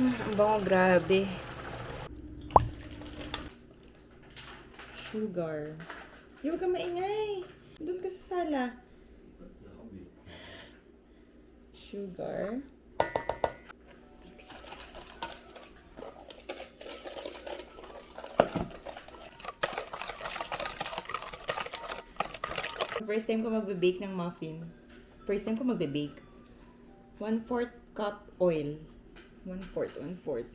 Hmm, Ang bango, grabe. Sugar. Hindi ka maingay. Doon ka sa sala. Sugar. Mix. First time ko magbe-bake ng muffin. First time ko magbe-bake. One fourth cup oil. One fourth, one fourth.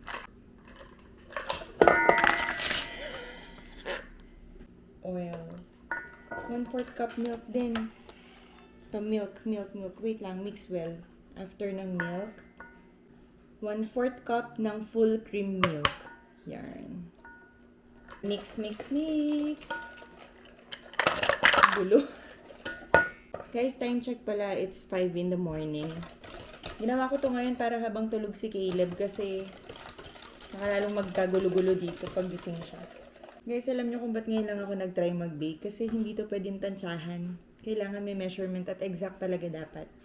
Oil. One fourth cup milk din. To milk, milk, milk. Wait lang, mix well. After ng milk, one fourth cup ng full cream milk. Yarn. Mix, mix, mix. Gulo. Guys, time check pala. It's 5 in the morning. Ginawa ko to ngayon para habang tulog si Caleb kasi nakalalong magkagulo-gulo dito pag gising siya. Guys, alam niyo kung ba't ngayon lang ako nag-try mag-bake? Kasi hindi to pwedeng tansyahan. Kailangan may measurement at exact talaga dapat.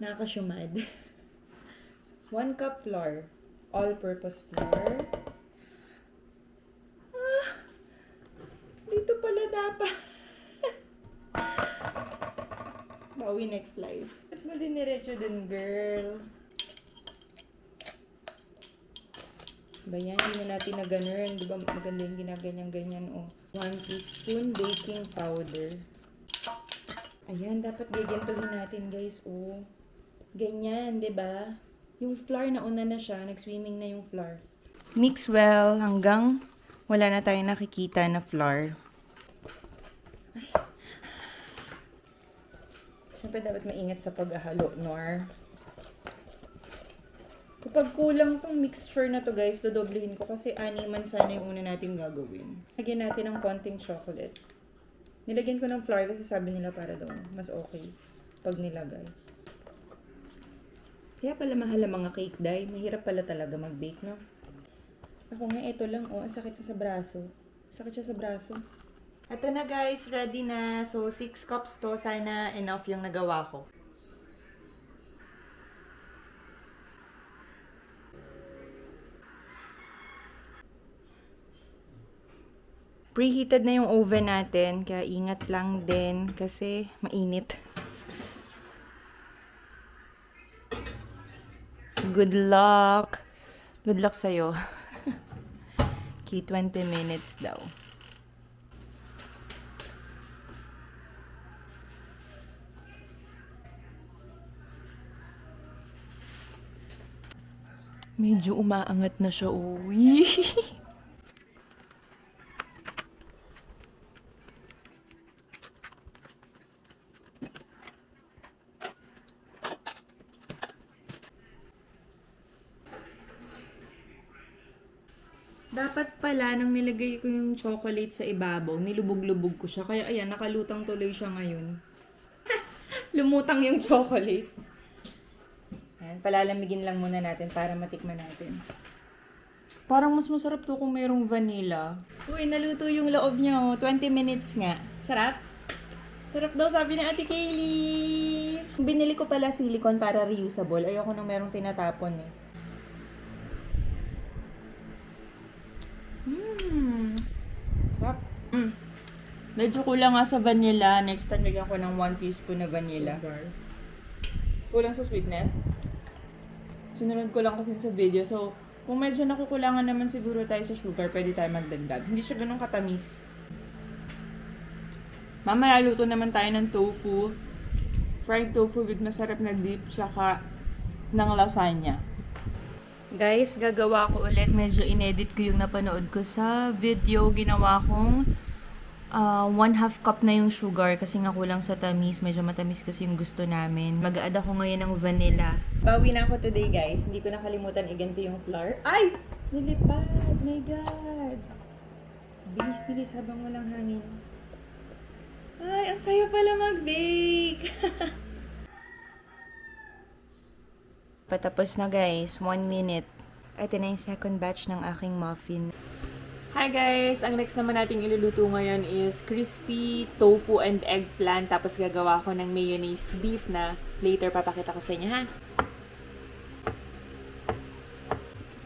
Nakakasyumad. 1 cup flour. All-purpose flour. Ah! Dito pala dapat. Bawi next life. Ba't mo diniretso dun, girl? Ba yan? Hindi na natin na ganun. Di ba maganda yung ginaganyan-ganyan, oh. 1 teaspoon baking powder. Ayan, dapat gagantuhin natin, guys, oh. Ganyan, di ba? Yung flour, nauna na siya. Nag-swimming na yung flour. Mix well hanggang wala na tayong nakikita na flour. Siyempre, dapat maingat sa paghahalo, Nor. Kapag kulang tong mixture na to, guys, dodoblehin ko kasi animan sana yung una natin gagawin. Lagyan natin ng konting chocolate. Nilagyan ko ng flour kasi sabi nila para daw mas okay pag nilagay. Kaya pala mahal ang mga cake dye. Mahirap pala talaga mag-bake, no? Ako nga, ito lang, oh. Ang sakit siya sa braso. Sakit siya sa braso. Ito na guys, ready na. So, 6 cups to. Sana enough yung nagawa ko. Preheated na yung oven natin, kaya ingat lang din kasi mainit. Good luck! Good luck sa'yo. Key 20 minutes daw. Medyo umaangat na siya, uwi. Dapat pala, nang nilagay ko yung chocolate sa ibabaw, nilubog-lubog ko siya. Kaya ayan, nakalutang tuloy siya ngayon. Lumutang yung chocolate. Ayan, palalamigin lang muna natin para matikman natin. Parang mas masarap to kung mayroong vanilla. Uy, naluto yung loob niya oh. 20 minutes nga. Sarap? Sarap daw sabi ni Ate Kaylee. Binili ko pala silicone para reusable. Ayoko nang merong tinatapon eh. Medyo kulang nga sa vanilla. Next time, lagyan ko ng 1 teaspoon na vanilla. Kulang sa sweetness. Sinunod ko lang kasi sa video. So, kung medyo nakukulangan naman siguro tayo sa sugar, pwede tayo magdagdag. Hindi siya ganun katamis. Mamaya luto naman tayo ng tofu. Fried tofu with masarap na dip, tsaka ng lasagna. Guys, gagawa ko ulit. Medyo inedit ko yung napanood ko sa video. Ginawa kong uh, one half cup na yung sugar kasi nga kulang sa tamis. Medyo matamis kasi yung gusto namin. Mag-add ako ngayon ng vanilla. Bawi na ako today, guys. Hindi ko nakalimutan iganto yung flour. Ay! Nilipad! My God! Bilis-bilis habang walang hangin. Ay, ang saya pala mag-bake! Patapos na guys, one minute. Ito na yung second batch ng aking muffin. Hi guys! Ang next naman nating iluluto ngayon is crispy tofu and eggplant. Tapos gagawa ko ng mayonnaise dip na later papakita ko sa inyo ha.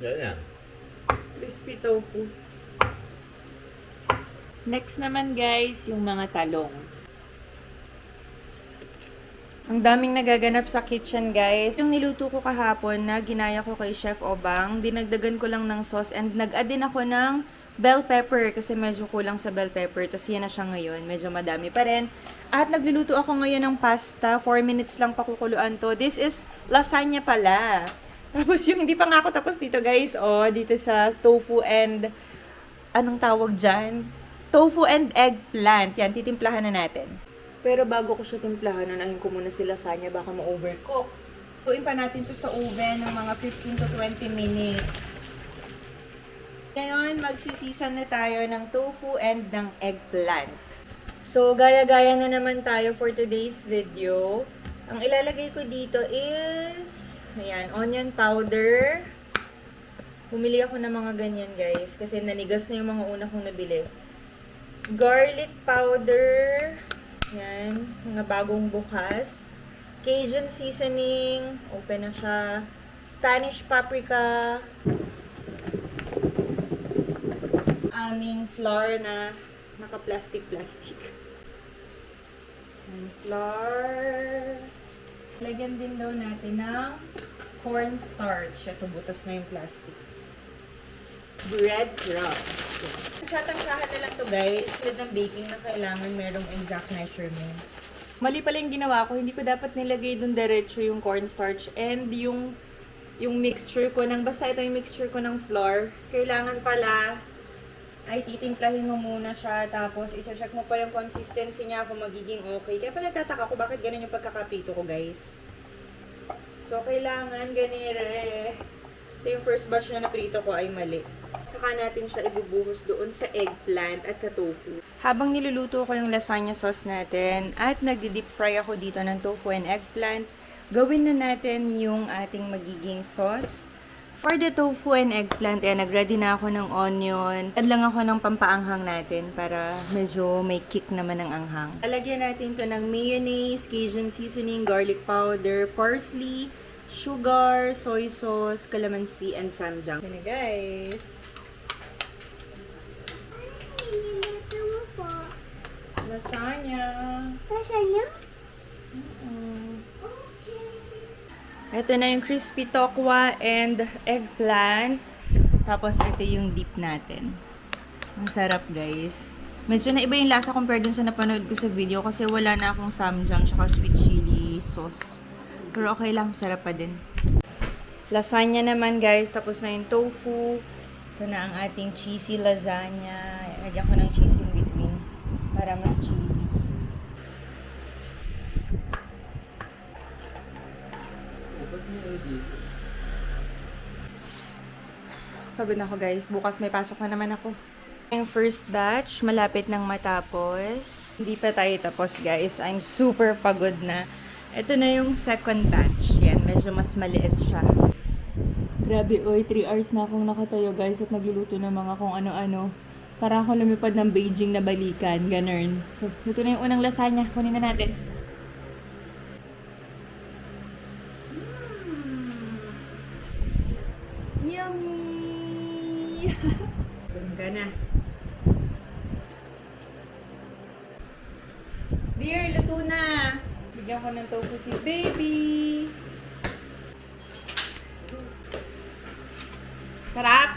Yan yan. Crispy tofu. Next naman guys, yung mga talong. Ang daming nagaganap sa kitchen guys. Yung niluto ko kahapon na ginaya ko kay Chef Obang, dinagdagan ko lang ng sauce and nag-add din ako ng bell pepper kasi medyo kulang sa bell pepper. Tapos yan na siya ngayon. Medyo madami pa rin. At nagluluto ako ngayon ng pasta. 4 minutes lang pakukuluan to. This is lasagna pala. Tapos yung hindi pa nga ako tapos dito guys. Oh, dito sa tofu and anong tawag dyan? Tofu and eggplant. Yan, titimplahan na natin. Pero bago ko siya timplahan, unahin ko muna si lasagna, baka ma-overcook. Tuin pa natin to sa oven ng mga 15 to 20 minutes. Ngayon, magsisisa na tayo ng tofu and ng eggplant. So, gaya-gaya na naman tayo for today's video. Ang ilalagay ko dito is, ayan, onion powder. Bumili ako ng mga ganyan, guys, kasi nanigas na yung mga una kong nabili. Garlic powder. Yan, mga bagong bukas. Cajun seasoning. Open na siya. Spanish paprika. Aming flour na naka-plastic-plastic. Yan, flour. Lagyan din daw natin ng cornstarch. Ito, butas na yung plastic. Breadcrumbs. Tansya-tansyahan na lang to guys. With ng baking na kailangan merong exact measurement. Mali pala yung ginawa ko. Hindi ko dapat nilagay dun diretso yung cornstarch and yung yung mixture ko ng, basta ito yung mixture ko ng flour. Kailangan pala ay titimplahin mo muna siya tapos i-check mo pa yung consistency niya kung magiging okay. Kaya pala tataka ko bakit ganun yung pagkakapito ko guys. So, kailangan ganire. So, yung first batch na naprito ko ay mali. Saka natin siya ibubuhos doon sa eggplant at sa tofu. Habang niluluto ko yung lasagna sauce natin at nag-deep fry ako dito ng tofu and eggplant, gawin na natin yung ating magiging sauce. For the tofu and eggplant, eh, nag-ready na ako ng onion. Add lang ako ng pampaanghang natin para medyo may kick naman ng anghang. Lalagyan natin to ng mayonnaise, Cajun seasoning, garlic powder, parsley, sugar, soy sauce, calamansi, and samjang. Yan na guys. Niluluto mo po. Lasagna. Lasagna? Mm. Okay. Ito na yung crispy tokwa and eggplant. Tapos ito yung dip natin. Ang sarap guys. Medyo na iba yung lasa compared dun sa napanood ko sa video kasi wala na akong samjang tsaka sweet chili sauce. Pero okay lang, sarap pa din. Lasagna naman guys, tapos na yung tofu. Ito na ang ating cheesy lasagna. Lagyan ko ng cheese in between para mas cheesy. Pagod na ako guys. Bukas may pasok na naman ako. Yung first batch, malapit nang matapos. Hindi pa tayo tapos guys. I'm super pagod na. Ito na yung second batch. Yan, medyo mas maliit siya. Grabe, oy, 3 hours na akong nakatayo guys at nagluluto ng mga kung ano-ano. Para akong lumipad ng Beijing na balikan, ganun. So, ito na yung unang lasagna. Kunin na natin. Si baby! Sarap!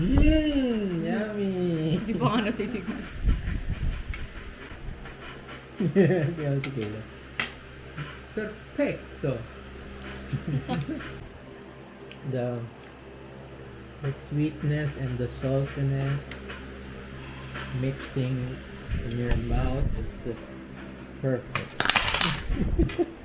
Mmm, yummy! Hindi pa nga natitignan. Kaya si Kayla. Perfecto! the the sweetness and the saltiness mixing in your mouth is just perfect